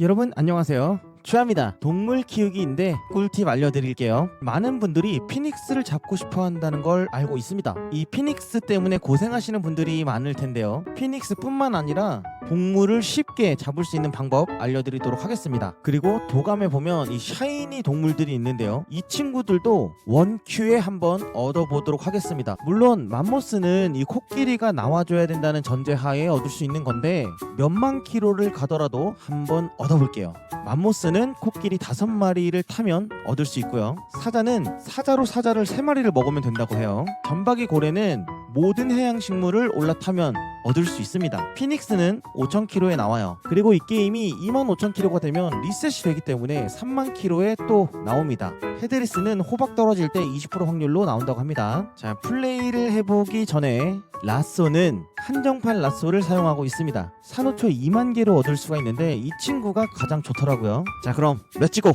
여러분 안녕하세요. 추합니다. 동물 키우기인데 꿀팁 알려드릴게요. 많은 분들이 피닉스를 잡고 싶어 한다는 걸 알고 있습니다. 이 피닉스 때문에 고생하시는 분들이 많을 텐데요. 피닉스뿐만 아니라 동물을 쉽게 잡을 수 있는 방법 알려드리도록 하겠습니다. 그리고 도감에 보면 이 샤이니 동물들이 있는데요. 이 친구들도 원큐에 한번 얻어보도록 하겠습니다. 물론 맘모스는 이 코끼리가 나와줘야 된다는 전제하에 얻을 수 있는 건데 몇만 킬로를 가더라도 한번 얻어볼게요. 맘모스는 코끼리 다섯 마리를 타면 얻을 수 있고요. 사자는 사자로 사자를 세 마리를 먹으면 된다고 해요. 점박이 고래는 모든 해양 식물을 올라타면 얻을 수 있습니다. 피닉스는 5,000km에 나와요. 그리고 이 게임이 25,000km가 되면 리셋이 되기 때문에 3만 km에 또 나옵니다. 헤드리스는 호박 떨어질 때 20% 확률로 나온다고 합니다. 자, 플레이를 해보기 전에 라쏘는 한정판 라쏘를 사용하고 있습니다. 산호초 2만 개로 얻을 수가 있는데 이 친구가 가장 좋더라고요. 자, 그럼 렛츠고!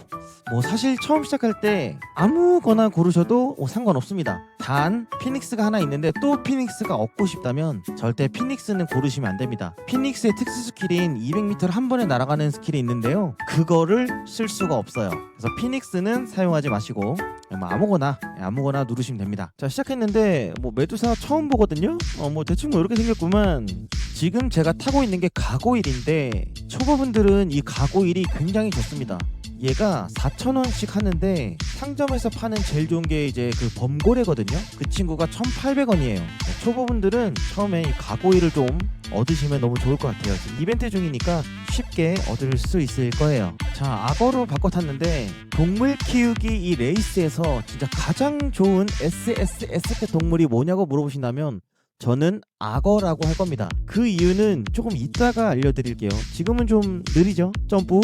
뭐 사실 처음 시작할 때 아무거나 고르셔도 뭐 상관없습니다. 단 피닉스가 하나 있는데 또 피닉스가 얻고 싶다면 절대 피닉스는 고르시면 안 됩니다. 피닉스의 특수 스킬인 200m를 한 번에 날아가는 스킬이 있는데요. 그거를 쓸 수가 없어요. 그래서 피닉스는 사용하지 마시고 뭐 아무거나 아무거나 누르시면 됩니다. 자 시작했는데 뭐 메두사 처음 보거든요. 어 뭐 대충 뭐 이렇게 생겼 구만. 지금 제가 타고 있는 게 가고일인데 초보분들은 이 가고일이 굉장히 좋습니다. 얘가 4,000원씩 하는데 상점에서 파는 제일 좋은 게 이제 그 범고래거든요. 그 친구가 1,800원이에요. 초보분들은 처음에 이 가고일을 좀 얻으시면 너무 좋을 것 같아요. 이벤트 중이니까 쉽게 얻을 수 있을 거예요. 자, 악어로 바꿔 탔는데 동물 키우기 이 레이스에서 진짜 가장 좋은 SSST 동물이 뭐냐고 물어보신다면 저는 악어라고 할 겁니다. 그 이유는 조금 이따가 알려드릴게요. 지금은 좀 느리죠? 점프.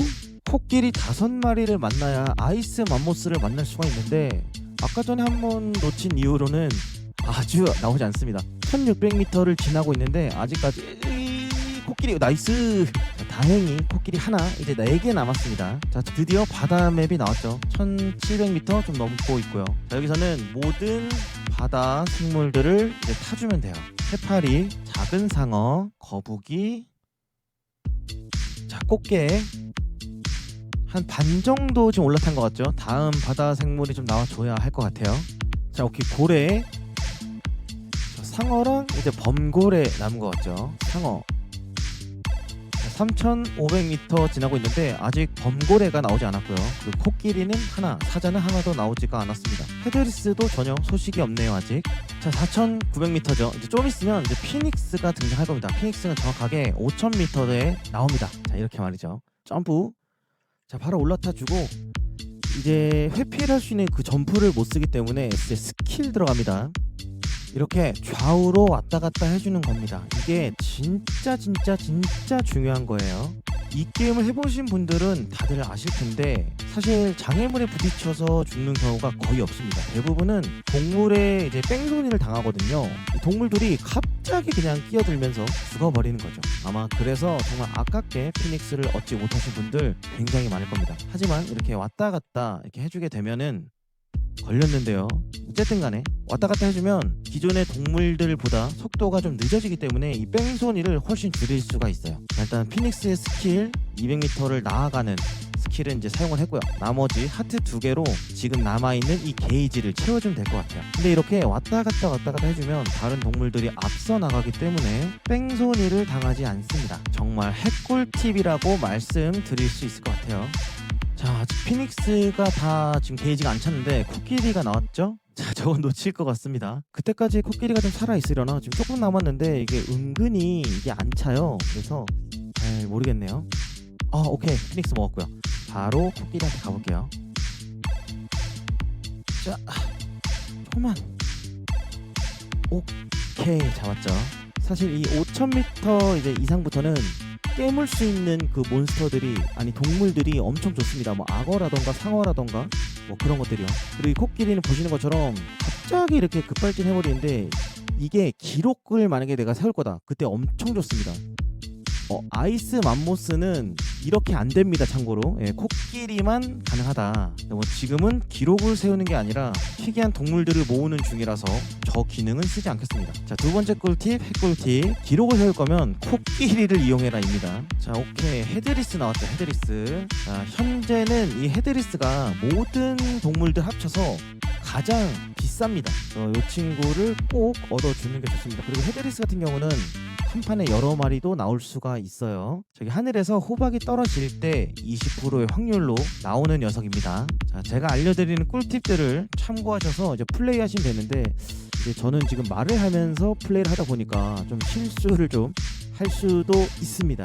코끼리 다섯 마리를 만나야 아이스 맘모스를 만날 수가 있는데 아까 전에 한 번 놓친 이후로는 아주 나오지 않습니다. 1600m를 지나고 있는데 아직까지 코끼리 나이스. 자, 다행히 코끼리 하나 이제 4개 남았습니다. 자 드디어 바다 맵이 나왔죠. 1700m 좀 넘고 있고요. 자 여기서는 모든 바다 생물들을 이제 타주면 돼요. 해파리, 작은 상어, 거북이, 자 꽃게 한 반 정도 지금 올라탄 것 같죠? 다음 바다 생물이 좀 나와줘야 할 것 같아요. 자 오케이 고래 자, 상어랑 이제 범고래 남은 것 같죠? 상어 3,500m 지나고 있는데 아직 범고래가 나오지 않았고요. 그 코끼리는 하나, 사자는 하나도 나오지가 않았습니다. 헤드리스도 전혀 소식이 없네요 아직. 자 4,900m죠. 이제 좀 있으면 이제 피닉스가 등장할 겁니다. 피닉스는 정확하게 5,000m에 나옵니다. 자 이렇게 말이죠. 점프. 자 바로 올라타 주고 이제 회피를 할 수 있는 그 점프를 못 쓰기 때문에 이제 스킬 들어갑니다. 이렇게 좌우로 왔다 갔다 해주는 겁니다. 이게 진짜 진짜 진짜 중요한 거예요. 이 게임을 해보신 분들은 다들 아실 텐데 사실 장애물에 부딪혀서 죽는 경우가 거의 없습니다. 대부분은 동물에 이제 뺑소니를 당하거든요. 이 동물들이 갑자기 그냥 끼어들면서 죽어버리는 거죠. 아마 그래서 정말 아깝게 피닉스를 얻지 못하신 분들 굉장히 많을 겁니다. 하지만 이렇게 왔다 갔다 이렇게 해주게 되면은 걸렸는데요. 어쨌든 간에 왔다 갔다 해주면 기존의 동물들보다 속도가 좀 늦어지기 때문에 이 뺑소니를 훨씬 줄일 수가 있어요. 자, 일단 피닉스의 스킬 200m를 나아가는 스킬은 이제 사용을 했고요. 나머지 하트 두 개로 지금 남아있는 이 게이지를 채워주면 될 것 같아요. 근데 이렇게 왔다 갔다 왔다 갔다 해주면 다른 동물들이 앞서 나가기 때문에 뺑소니를 당하지 않습니다. 정말 핵꿀팁이라고 말씀드릴 수 있을 것 같아요. 자 피닉스가 다 지금 게이지가 안 찼는데 코끼리가 나왔죠? 자 저건 놓칠 것 같습니다. 그때까지 코끼리가 좀 살아 있으려나? 지금 조금 남았는데 이게 은근히 이게 안 차요. 그래서 잘 모르겠네요. 아 오케이. 피닉스 먹었고요. 바로 코끼리한테 가볼게요. 자 조금만. 오케이 잡았죠. 사실 이 5000m 이제 이상부터는 깨물 수 있는 그 몬스터들이 아니 동물들이 엄청 좋습니다. 뭐 악어라던가 상어라던가 뭐 그런 것들이요. 그리고 이 코끼리는 보시는 것처럼 갑자기 이렇게 급발진 해버리는데 이게 기록을 만약에 내가 세울 거다. 그때 엄청 좋습니다. 어, 아이스 맘모스는 이렇게 안 됩니다. 참고로 예, 코끼리만 가능하다. 뭐 지금은 기록을 세우는 게 아니라 희귀한 동물들을 모으는 중이라서 저 기능은 쓰지 않겠습니다. 자 두 번째 꿀팁 핵꿀팁 기록을 세울 거면 코끼리를 이용해라입니다. 자 오케이 헤드리스 나왔죠 헤드리스. 자 현재는 이 헤드리스가 모든 동물들 합쳐서 가장 비쌉니다. 어, 이 친구를 꼭 얻어주는 게 좋습니다. 그리고 헤드리스 같은 경우는 한 판에 여러 마리도 나올 수가 있어요. 저기 하늘에서 호박이 떨어질 때 20%의 확률로 나오는 녀석입니다. 자, 제가 알려드리는 꿀팁들을 참고하셔서 이제 플레이하시면 되는데 이제 저는 지금 말을 하면서 플레이를 하다 보니까 좀 실수를 좀 할 수도 있습니다.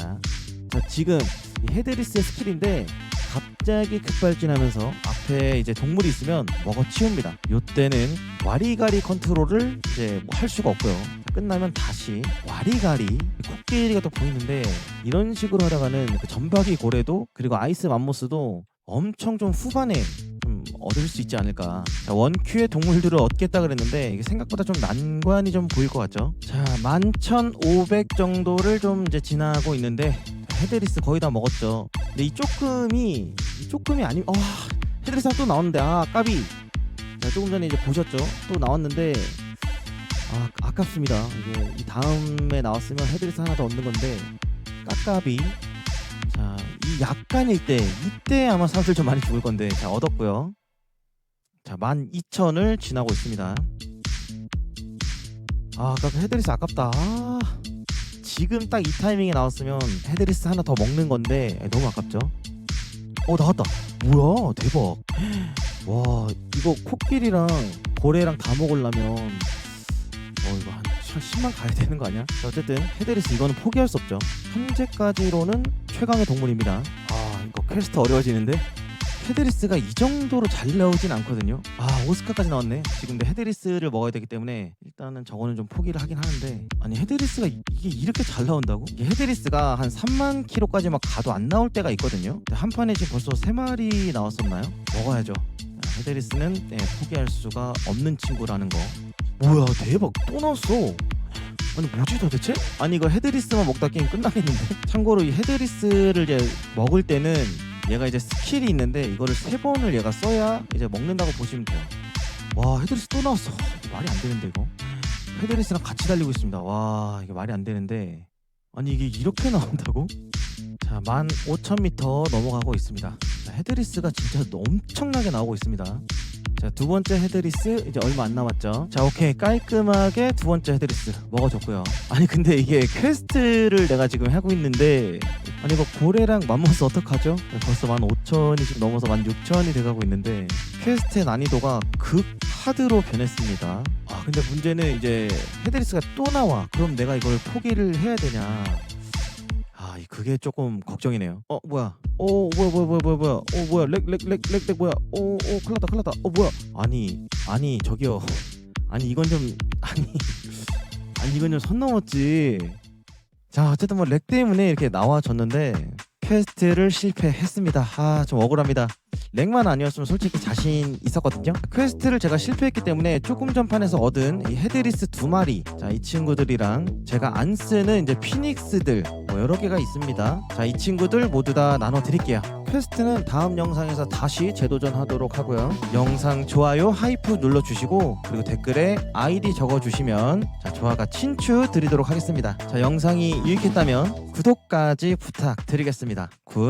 자, 지금 이 헤드리스의 스킬인데 갑자기 급발진하면서 앞에 이제 동물이 있으면 먹어 치웁니다. 요때는 와리가리 컨트롤을 이제 뭐 할 수가 없고요. 자, 끝나면 다시 와리가리 코끼리가 또 보이는데 이런 식으로 하다가는 그 전박이 고래도 그리고 아이스 맘모스도 엄청 좀 후반에 좀 얻을 수 있지 않을까. 자, 원큐의 동물들을 얻겠다 그랬는데 이게 생각보다 좀 난관이 좀 보일 것 같죠. 자, 11,500 정도를 좀 이제 지나고 있는데 헤드리스 거의 다 먹었죠. 근데 이 조금이 이 조금이 아니 어 헤드리스가 또 나왔는데 아 까비. 자, 조금 전에 이제 보셨죠? 또 나왔는데 아 아깝습니다. 이게 이 다음에 나왔으면 헤드리스 하나 더 얻는 건데 까까비. 자, 이 약간일 때 이때 아마 사람들 좀 많이 죽을 건데 자 얻었고요. 자, 12,000을 지나고 있습니다. 아, 아까 헤드리스 아깝다. 아, 지금 딱 이 타이밍에 나왔으면 헤드리스 하나 더 먹는 건데 에, 너무 아깝죠? 어 나왔다. 뭐야 대박. 와 이거 코끼리랑 고래랑 다 먹으려면 어 이거 한 10만 가야 되는 거 아니야? 자, 어쨌든 헤드리스 이거는 포기할 수 없죠. 현재까지로는 최강의 동물입니다. 아 이거 퀘스트 어려워지는데 헤드리스가 이 정도로 잘 나오진 않거든요. 아 오스카까지 나왔네. 지금 근데 헤드리스를 먹어야 되기 때문에 일단은 저거는 좀 포기를 하긴 하는데 아니 헤드리스가 이- 이게 이렇게 잘 나온다고? 이게 헤드리스가 한 3만 킬로까지 막 가도 안 나올 때가 있거든요. 근데 한 판에 지금 벌써 세 마리 나왔었나요? 먹어야죠. 자, 헤드리스는 네, 포기할 수가 없는 친구라는 거. 뭐야 대박 또 나왔어. 아니 뭐지 도대체? 아니 이거 헤드리스만 먹다 게임 끝나겠는데? 참고로 이 헤드리스를 이제 먹을 때는 얘가 이제 스킬이 있는데 이거를 세 번을 얘가 써야 이제 먹는다고 보시면 돼요. 와 헤드리스 또 나왔어. 말이 안 되는데 이거. 헤드리스랑 같이 달리고 있습니다. 와 이게 말이 안 되는데 아니 이게 이렇게 나온다고? 자 15,000m 넘어가고 있습니다. 자, 헤드리스가 진짜 엄청나게 나오고 있습니다. 자 두 번째 헤드리스 이제 얼마 안 남았죠. 자 오케이 깔끔하게 두 번째 헤드리스 먹어줬고요. 아니 근데 이게 퀘스트를 내가 지금 하고 있는데 아니 이거 고래랑 맘모스 어떡하죠? 벌써 15,000이 지금 넘어서 16,000이 돼가고 있는데 퀘스트의 난이도가 극 하드로 변했습니다. 아 근데 문제는 이제 헤드리스가 또 나와. 그럼 내가 이걸 포기를 해야 되냐? 아, 이 그게 조금 걱정이네요. 어, 뭐야? 어, 뭐야, 뭐야, 뭐야, 뭐야, 뭐야? 어, 뭐야? 렉, 렉, 렉, 렉, 렉, 뭐야? 어, 어, 큰일 났다, 큰일 났다. 어, 뭐야? 아니, 아니, 저기요. 아니, 이건 좀, 아니, 아니, 이건 좀 선 넘었지. 자, 어쨌든 뭐 렉 때문에 이렇게 나와줬는데 퀘스트를 실패했습니다. 아, 좀 억울합니다. 렉만 아니었으면 솔직히 자신 있었거든요. 퀘스트를 제가 실패했기 때문에 조금 전 판에서 얻은 이 헤드리스 두 마리, 자, 이 친구들이랑 제가 안 쓰는 이제 피닉스들 뭐 여러 개가 있습니다. 자, 이 친구들 모두 다 나눠 드릴게요. 퀘스트는 다음 영상에서 다시 재도전하도록 하고요. 영상 좋아요, 하이프 눌러 주시고 그리고 댓글에 아이디 적어 주시면 자, 조화가 친추 드리도록 하겠습니다. 자, 영상이 유익했다면 구독까지 부탁드리겠습니다. 굿.